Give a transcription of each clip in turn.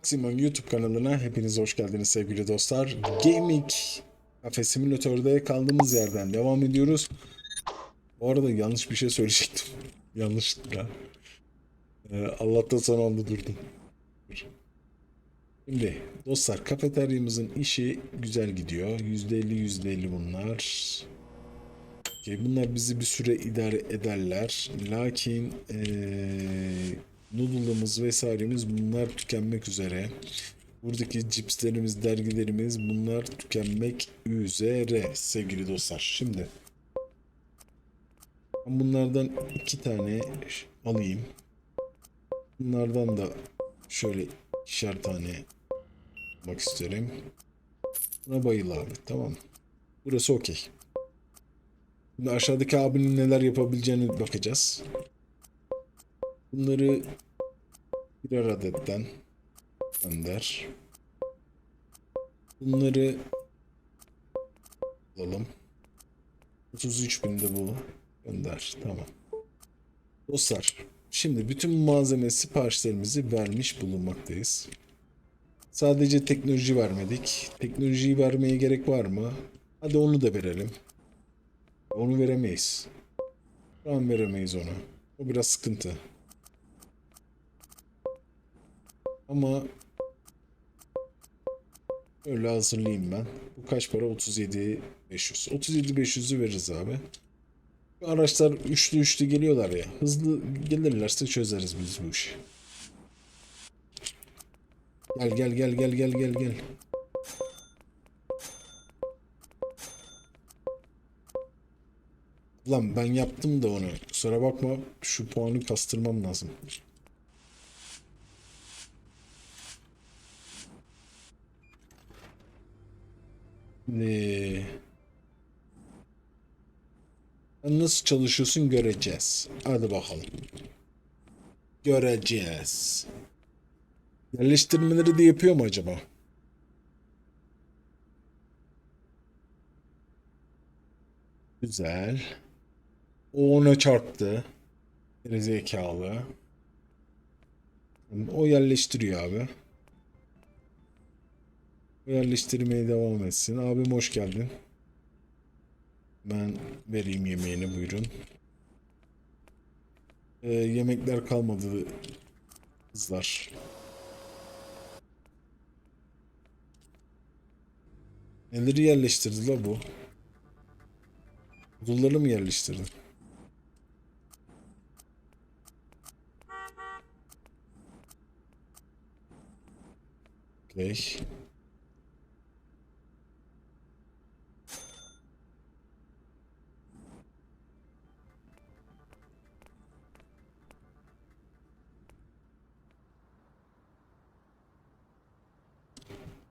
Maximum YouTube kanalına hepiniz hoş geldiniz sevgili dostlar. Gaming Cafe Simülatör'de kaldığımız yerden devam ediyoruz. Bu arada yanlış bir şey söyleyecektim. Yanlışlıkla. Ee, Allah'tan son anda durdum. Şimdi dostlar kafeteryamızın işi güzel gidiyor. %50 %50 bunlar. Okey, bunlar bizi bir süre idare ederler. Lakin eee noodle'ımız vesairemiz bunlar tükenmek üzere. Buradaki cipslerimiz, dergilerimiz bunlar tükenmek üzere sevgili dostlar. Şimdi bunlardan iki tane alayım. Bunlardan da şöyle ikişer tane almak isterim. Buna bayıl abi tamam. Burası okey. Şimdi aşağıdaki abinin neler yapabileceğini bakacağız. Bunları birer adetten gönder. Bunları alalım. 33 binde bu. Gönder. Tamam. Dostlar, şimdi bütün malzeme siparişlerimizi vermiş bulunmaktayız. Sadece teknoloji vermedik. Teknolojiyi vermeye gerek var mı? Hadi onu da verelim. Onu veremeyiz. Şu an veremeyiz onu. O biraz sıkıntı. Ama öyle hazırlayayım ben. Bu kaç para? 37 500. 37 500'ü veririz abi. Araçlar üçlü üçlü geliyorlar ya. Hızlı gelirlerse çözeriz biz bu işi. Gel gel gel gel gel gel gel. Lan ben yaptım da onu. Kusura bakma şu puanı kastırmam lazım. Şimdi... Sen nasıl çalışıyorsun göreceğiz. Hadi bakalım. Göreceğiz. Yerleştirmeleri de yapıyor mu acaba? Güzel. O ona çarptı. Geri zekalı. O yerleştiriyor abi. Yerleştirmeye devam etsin. Abim hoş geldin. Ben vereyim yemeğini buyurun. Ee, yemekler kalmadı kızlar. Neleri yerleştirdi la bu? Odunları mı yerleştirdi? Okay.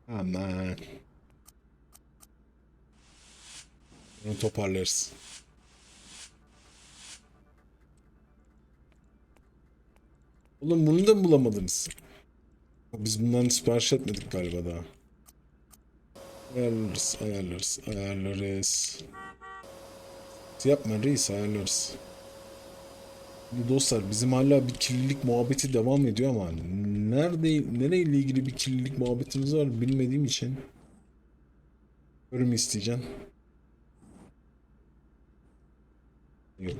Aman. Bunu toparlarız. Oğlum bunu da mı bulamadınız? Biz bundan sipariş etmedik galiba daha. Ayarlarız, ayarlarız, ayarlarız. Yapma reis ayarlarız. Dostlar bizim hala bir kirlilik muhabbeti devam ediyor ama nerede nereyle ilgili bir kirlilik muhabbetimiz var bilmediğim için yorum isteyeceğim. Yok.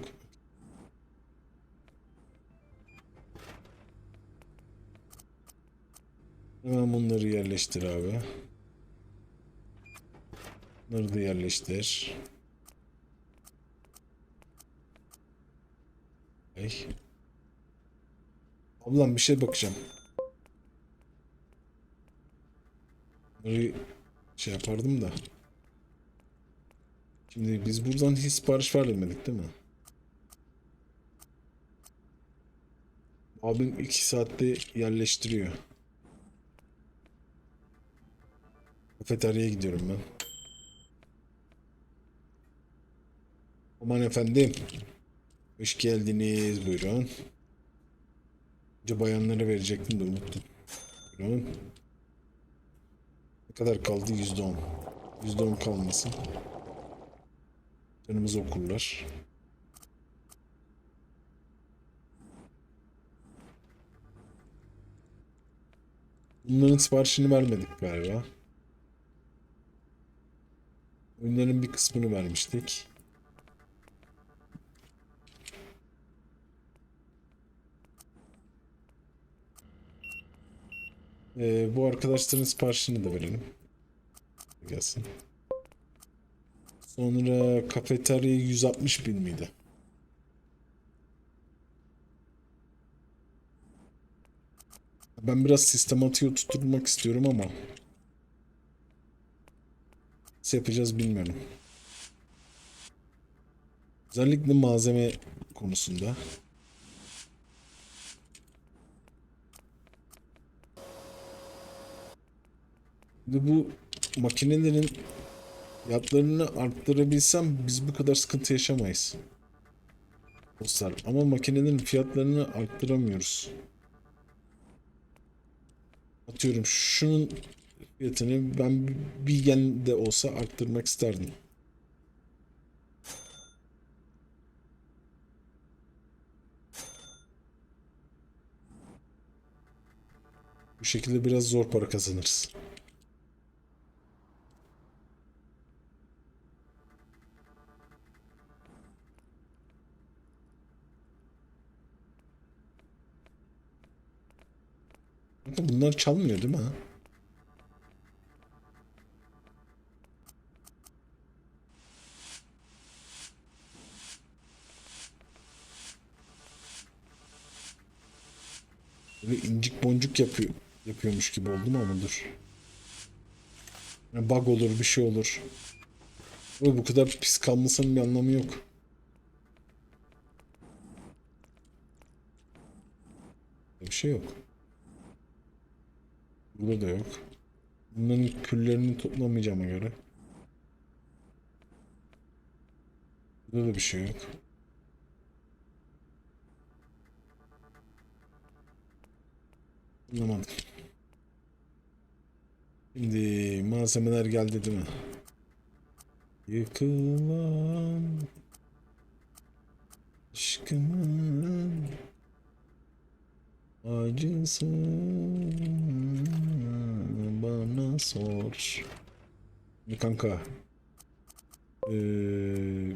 Hemen bunları yerleştir abi. Bunları da yerleştir. Ay. Ablam bir şey bakacağım. Bunları şey yapardım da. Şimdi biz buradan hiç sipariş vermedik değil mi? Abim iki saatte yerleştiriyor. Kafeteryaya gidiyorum ben. Aman efendim. Hoş geldiniz. Buyurun. Önce bayanlara verecektim de unuttum. Buyurun. Ne kadar kaldı? Yüzde on. Yüzde on kalmasın. Canımızı okurlar. Bunların siparişini vermedik galiba. Oyunların bir kısmını vermiştik. Ee, bu arkadaşların siparişini de verelim. Gelsin. Sonra kafeterya 160 bin miydi? Ben biraz sistematiği tutturmak istiyorum ama nasıl yapacağız bilmiyorum. Özellikle malzeme konusunda. Ve bu makinelerin fiyatlarını arttırabilsem biz bu kadar sıkıntı yaşamayız. Dostlar ama makinelerin fiyatlarını arttıramıyoruz. Atıyorum şunun fiyatını ben bir yen de olsa arttırmak isterdim. Bu şekilde biraz zor para kazanırız. Bunlar çalmıyor değil mi? Böyle incik boncuk yapıyor, yapıyormuş gibi oldum ama dur. Yani bug olur, bir şey olur. Ama bu kadar pis kalmasının bir anlamı yok. Bir şey yok. Burada da yok. Bunların küllerini toplamayacağıma göre. Burada da bir şey yok. Anlamadım. Şimdi malzemeler geldi değil mi? Yıkılan aşkımın acısı bana sor. Kanka. Ee,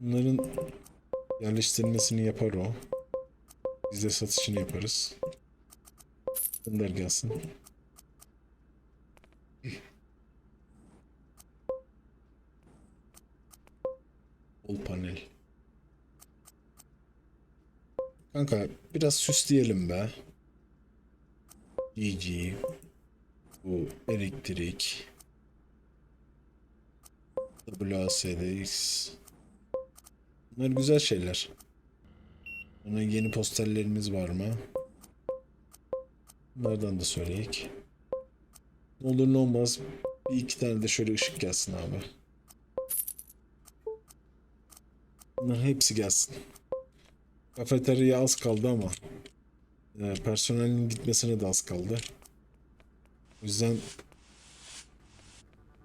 bunların yerleştirilmesini yapar o. Biz de satışını yaparız. Gönder gelsin. Kanka biraz süsleyelim be. GG. Bu elektrik. WASDX. Bunlar güzel şeyler. Ona yeni posterlerimiz var mı? Bunlardan da söyleyek. Ne olur ne olmaz bir iki tane de şöyle ışık gelsin abi. Bunların hepsi gelsin. Kafeteryaya az kaldı ama e, personelin gitmesine de az kaldı. O yüzden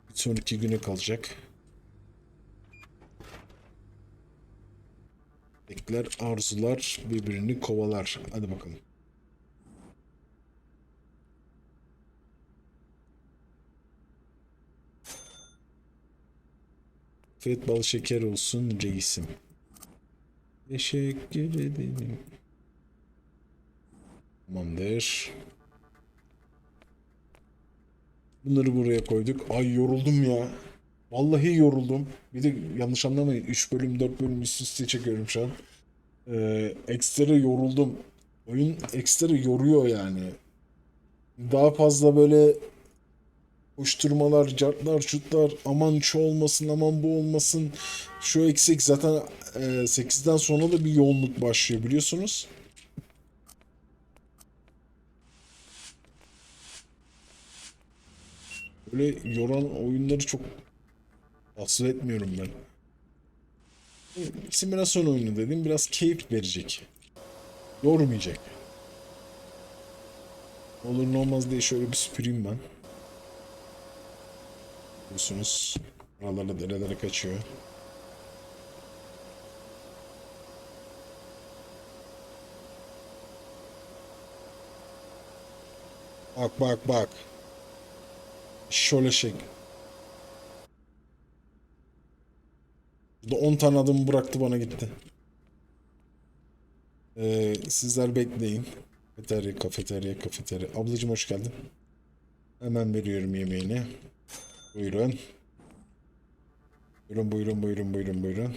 bir sonraki güne kalacak. Bekler, arzular birbirini kovalar. Hadi bakalım. Afiyet bal şeker olsun reisim. Teşekkür ederim. Tamamdır. Bunları buraya koyduk. Ay yoruldum ya. Vallahi yoruldum. Bir de yanlış anlamayın. 3 bölüm 4 bölüm üst üste çekiyorum şu an. Ee, ekstra yoruldum. Oyun ekstra yoruyor yani. Daha fazla böyle koşturmalar, cartlar, şutlar, aman şu olmasın, aman bu olmasın, şu eksik. Zaten e, 8'den sonra da bir yoğunluk başlıyor biliyorsunuz. Böyle yoran oyunları çok tasvip etmiyorum ben. Simülasyon oyunu dedim biraz keyif verecek. Yormayacak. Olur ne olmaz diye şöyle bir süpüreyim ben. Biliyorsunuz buralarda derelere kaçıyor. Bak bak bak. Şöyle şey. Burada 10 tane adım bıraktı bana gitti. Ee, sizler bekleyin. Kafeterya, kafeterya, kafeterya. Ablacım hoş geldin. Hemen veriyorum yemeğini. Buyurun. Buyurun, buyurun, buyurun, buyurun, buyurun.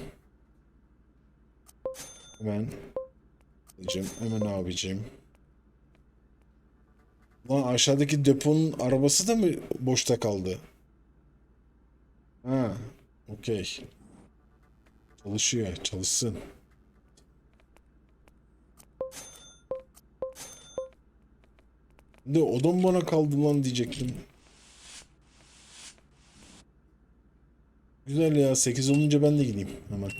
Hemen. Ablacığım, hemen abicim. Lan aşağıdaki deponun arabası da mı boşta kaldı? Ha, okey. Çalışıyor, çalışsın. De odam bana kaldı lan diyecektim. Güzel ya 8 olunca ben de gideyim hemen.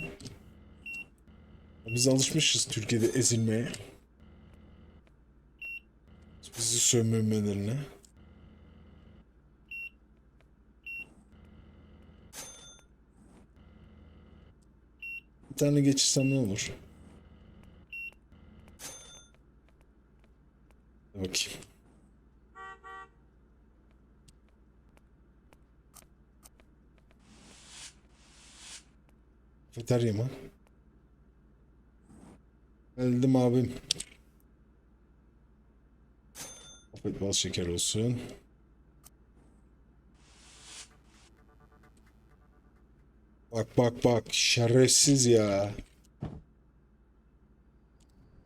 Biz alışmışız Türkiye'de ezilmeye. Bizi sömürmelerine. Bir tane geçirsem ne olur? Bakayım. Kafeterya mı? Geldim abim. Afiyet bal şeker olsun. Bak bak bak şerefsiz ya.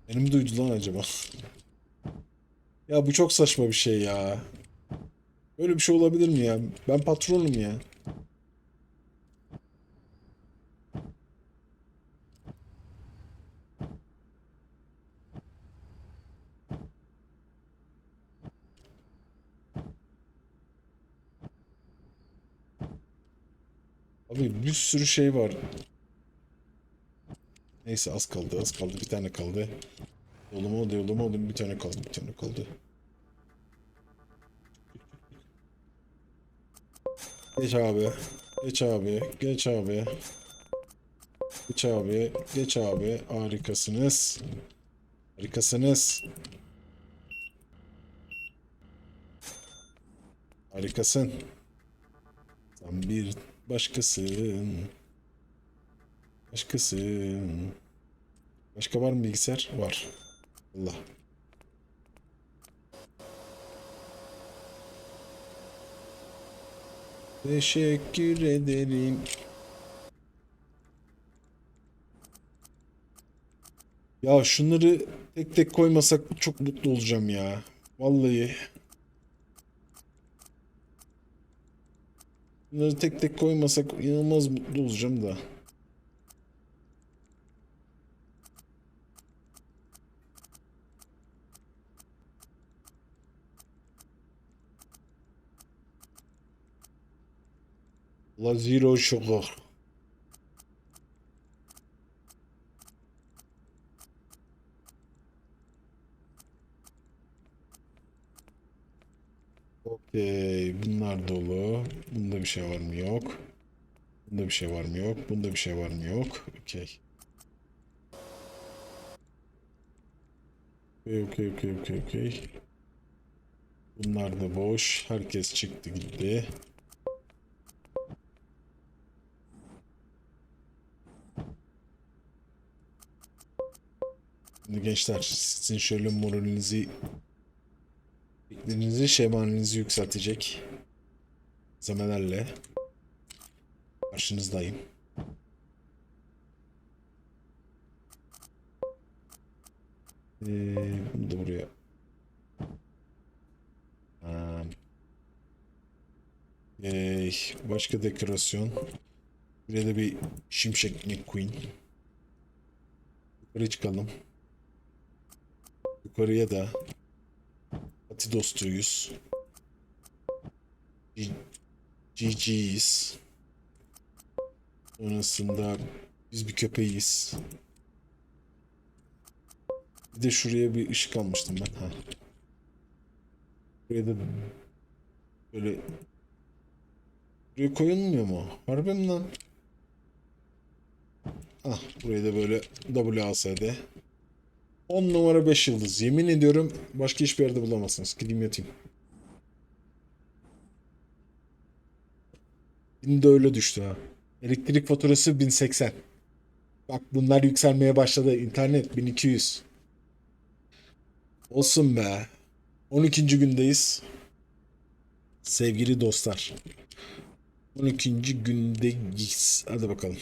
Beni mi duydu lan acaba? Ya bu çok saçma bir şey ya. Böyle bir şey olabilir mi ya? Ben patronum ya. Abi bir sürü şey var. Neyse az kaldı az kaldı bir tane kaldı. Yoluma oldu yoluma oldu bir tane kaldı bir tane kaldı. Geç abi. Geç abi. Geç abi. Geç abi. Geç abi. Harikasınız. Harikasınız. Harikasın. Sen bir başkasın. Başkasın. Başka var mı bilgisayar? Var. Allah. Teşekkür ederim. Ya şunları tek tek koymasak çok mutlu olacağım ya. Vallahi. Bunları tek tek koymasak inanılmaz mutlu olacağım da. La Zero Sugar. Okey, bunlar dolu. Bunda bir şey var mı? Yok. Bunda bir şey var mı? Yok. Bunda bir şey var mı? Yok. Okey. Okey, okey, okey, okey, okey. Bunlar da boş. Herkes çıktı gitti. Şimdi gençler sizin şöyle moralinizi Fikirlerinizi, şemaninizi yükseltecek zemelerle karşınızdayım. Ee, bunu da buraya. Ee, başka dekorasyon. Buraya da bir şimşek McQueen. Yukarı çıkalım. Yukarıya da Ati dostuyuz. GG'yiz. Sonrasında biz bir köpeğiz. Bir de şuraya bir ışık almıştım ben. Ha. Buraya da böyle Buraya koyulmuyor mu? Harbi mi lan? Ah buraya da böyle WASD. 10 numara 5 yıldız. Yemin ediyorum başka hiçbir yerde bulamazsınız. Gideyim yatayım. Şimdi de öyle düştü ha. Elektrik faturası 1080. Bak bunlar yükselmeye başladı. İnternet 1200. Olsun be. 12. gündeyiz. Sevgili dostlar. 12. gündeyiz. Hadi bakalım.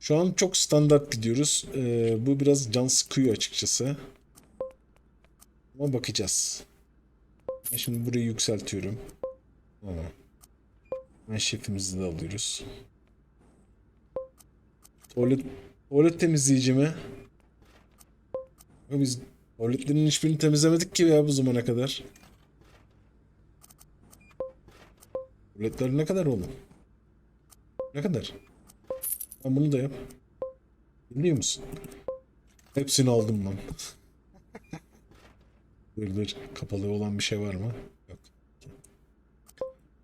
Şu an çok standart gidiyoruz. Ee, bu biraz can sıkıyor açıkçası. Ama bakacağız. Ben şimdi burayı yükseltiyorum. Tamam. Ben şefimizi de alıyoruz. Tuvalet, tuvalet temizleyici mi? Ya biz tuvaletlerin hiçbirini temizlemedik ki ya bu zamana kadar. Tuvaletler ne kadar oğlum? Ne kadar? Ben bunu da yap. Biliyor musun? Hepsini aldım lan. dur dur. Kapalı olan bir şey var mı? Yok.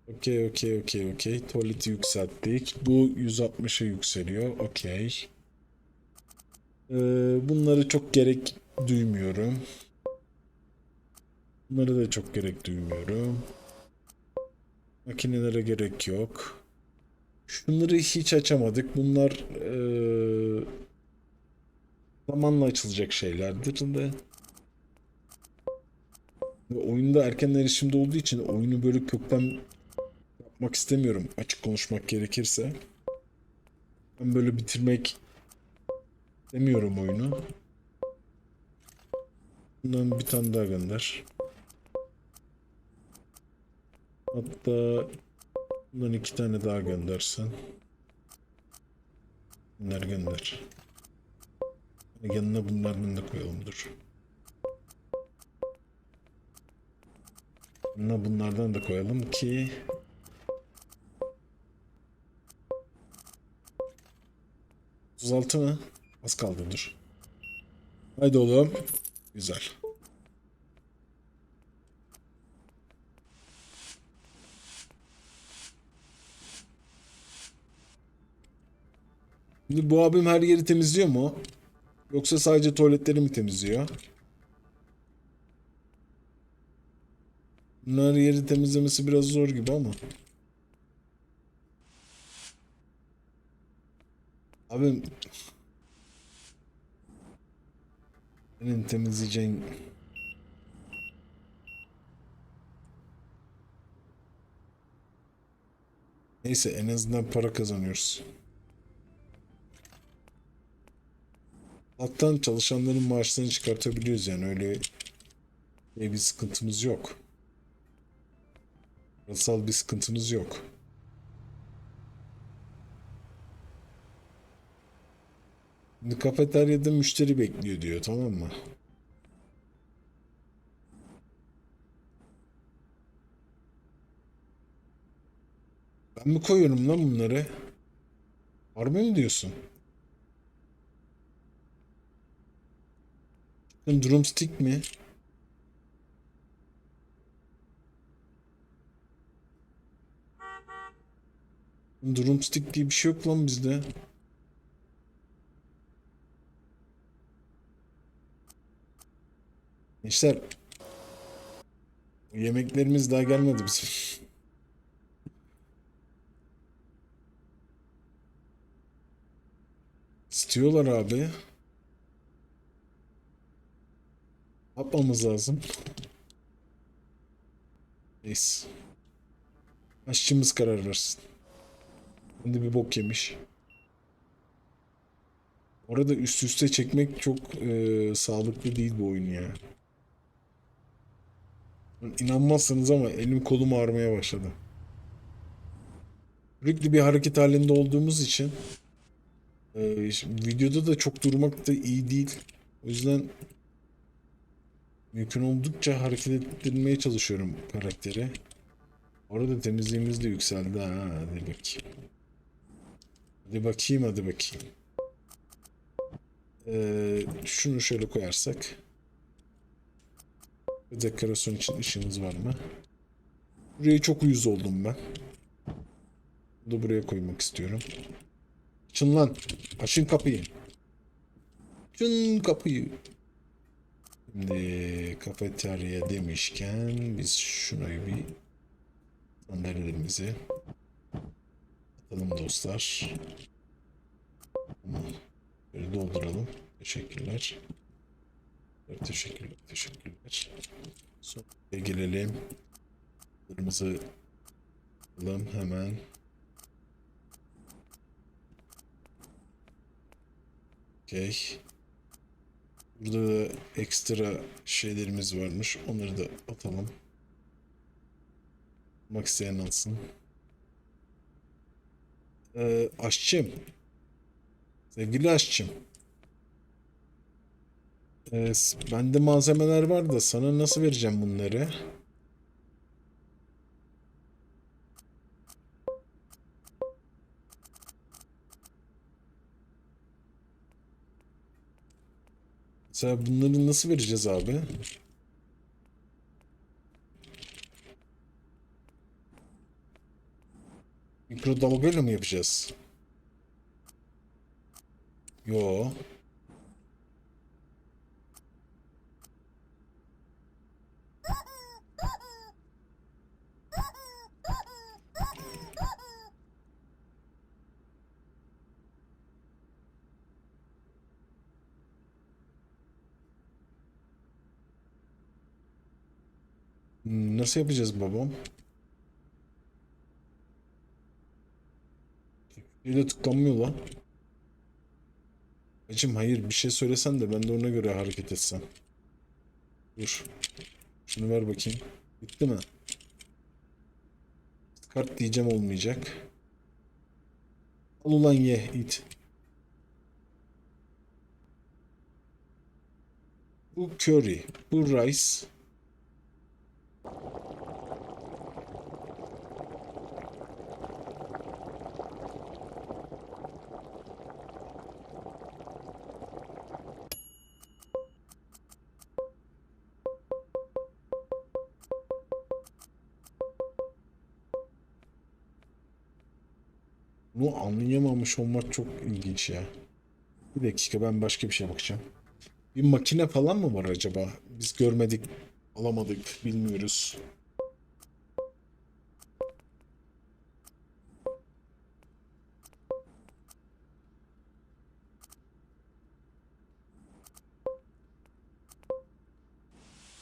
Okey okey okey okey. Tuvaleti yükselttik. Bu 160'a yükseliyor. Okey. Ee, bunları çok gerek duymuyorum. Bunları da çok gerek duymuyorum. Makinelere gerek yok. Şunları hiç açamadık. Bunlar eee, zamanla açılacak şeylerdir de. Ve oyunda erken erişimde olduğu için oyunu böyle kökten yapmak istemiyorum. Açık konuşmak gerekirse. Ben böyle bitirmek istemiyorum oyunu. Bundan bir tane daha gönder. Hatta bundan iki tane daha göndersen. Bunlar gönder. Yanına bunlardan da koyalım dur. Yanına bunlardan da koyalım ki 36 mı? Az kaldı dur. Haydi oğlum. Güzel. Şimdi bu abim her yeri temizliyor mu? Yoksa sadece tuvaletleri mi temizliyor? Bunlar yeri temizlemesi biraz zor gibi ama. Abim senin temizleyeceğin Neyse en azından para kazanıyoruz. Alttan çalışanların maaşlarını çıkartabiliyoruz yani öyle öyle bir sıkıntımız yok. Parasal bir sıkıntımız yok. Şimdi kafeteryada müşteri bekliyor diyor tamam mı? Ben mi koyuyorum lan bunları? Harbi mi diyorsun? Drumstick mi? Drumstick diye bir şey yok lan bizde. Gençler yemeklerimiz daha gelmedi bizim. İstiyorlar abi. Ne Yapmamız lazım. Neyse. Aşçımız karar versin. Şimdi bir bok yemiş. Orada üst üste çekmek çok e, sağlıklı değil bu oyun ya. İnanmazsınız ama elim kolum ağrımaya başladı. Sürekli bir hareket halinde olduğumuz için e, videoda da çok durmak da iyi değil. O yüzden mümkün oldukça hareket ettirmeye çalışıyorum karakteri. Orada temizliğimiz de yükseldi ha. Hadi bakayım. Hadi bakayım hadi bakayım. Ee, şunu şöyle koyarsak. Dekorasyon için ışığınız var mı? Buraya çok uyuz oldum ben. Bunu buraya koymak istiyorum. Açın lan. Açın kapıyı. Açın kapıyı. Şimdi kafeterya demişken biz şunu bir sandalyelerimizi Atalım dostlar. Böyle dolduralım. Teşekkürler. Teşekkürler. Teşekkürler. Sonra gelelim. Kırmızı alalım hemen. Okey. Burada da ekstra şeylerimiz varmış. Onları da atalım. Almak isteyen alsın. Ee, aşçım. Sevgili aşçım. Ee, bende malzemeler var da sana nasıl vereceğim bunları? Mesela bunları nasıl vereceğiz abi? Mikrodalgayla mı yapacağız? Yo. Nasıl yapacağız babam? Teknolojiyle tıklanmıyor lan. Hacım hayır bir şey söylesen de ben de ona göre hareket etsem. Dur. Şunu ver bakayım. Bitti mi? Kart diyeceğim olmayacak. Al ulan ye it. Bu curry. Bu rice. Bunu anlayamamış olmak çok ilginç ya. Bir dakika ben başka bir şeye bakacağım. Bir makine falan mı var acaba? Biz görmedik, alamadık, bilmiyoruz.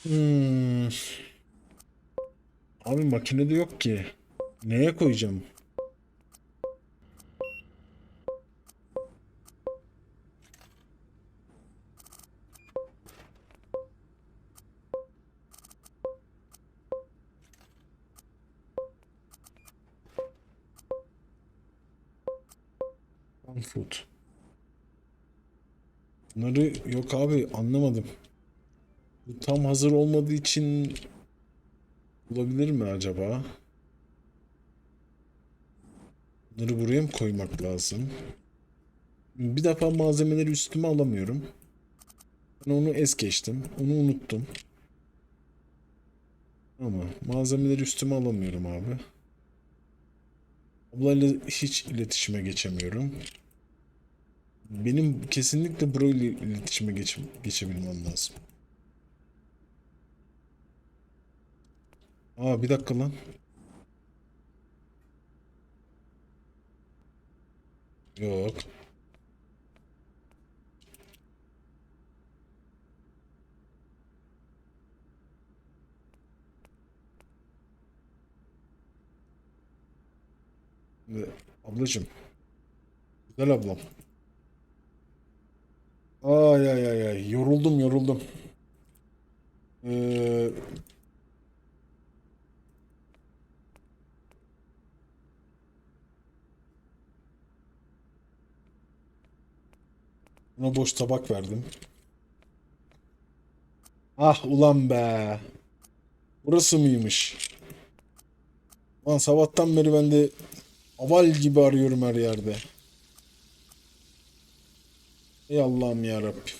Hmm. Abi makinede yok ki. Neye koyacağım? Yok abi anlamadım. Bu tam hazır olmadığı için olabilir mi acaba? Bunları buraya mı koymak lazım? Bir defa malzemeleri üstüme alamıyorum. Ben onu es geçtim. Onu unuttum. Ama malzemeleri üstüme alamıyorum abi. Ablayla hiç iletişime geçemiyorum. Benim kesinlikle Bro ile iletişime geç, geçebilmem lazım. Aa bir dakika lan. Yok. Ablacım. Güzel ablam. Ay ay ay ay. Yoruldum yoruldum. Ee, Buna boş tabak verdim. Ah ulan be. Burası mıymış? Lan sabahtan beri ben de aval gibi arıyorum her yerde. Ey Allah'ım ya Rabbim.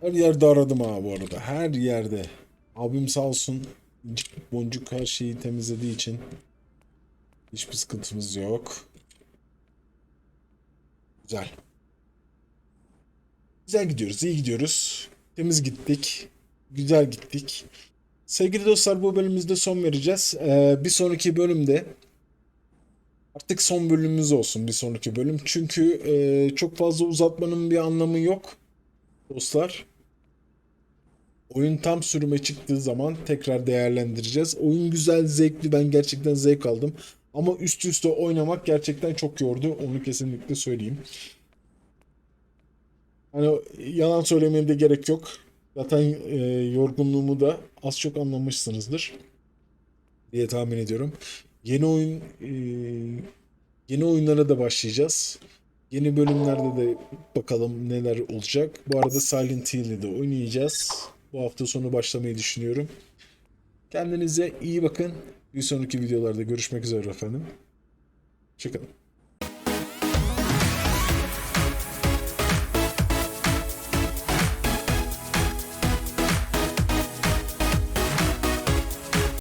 Her yerde aradım ha bu arada. Her yerde. Abim sağ olsun. boncuk her şeyi temizlediği için hiçbir sıkıntımız yok. Güzel. Güzel gidiyoruz, iyi gidiyoruz. Temiz gittik. Güzel gittik. Sevgili dostlar bu bölümümüzde son vereceğiz. Ee, bir sonraki bölümde artık son bölümümüz olsun bir sonraki bölüm. Çünkü e, çok fazla uzatmanın bir anlamı yok dostlar. Oyun tam sürüme çıktığı zaman tekrar değerlendireceğiz. Oyun güzel, zevkli. Ben gerçekten zevk aldım. Ama üst üste oynamak gerçekten çok yordu. Onu kesinlikle söyleyeyim. Hani yalan söylemeye de gerek yok. Zaten e, yorgunluğumu da az çok anlamışsınızdır diye tahmin ediyorum. Yeni oyun e, yeni oyunlara da başlayacağız. Yeni bölümlerde de bakalım neler olacak. Bu arada Silent Hill'i de oynayacağız. Bu hafta sonu başlamayı düşünüyorum. Kendinize iyi bakın. Bir sonraki videolarda görüşmek üzere efendim. Hoşçakalın.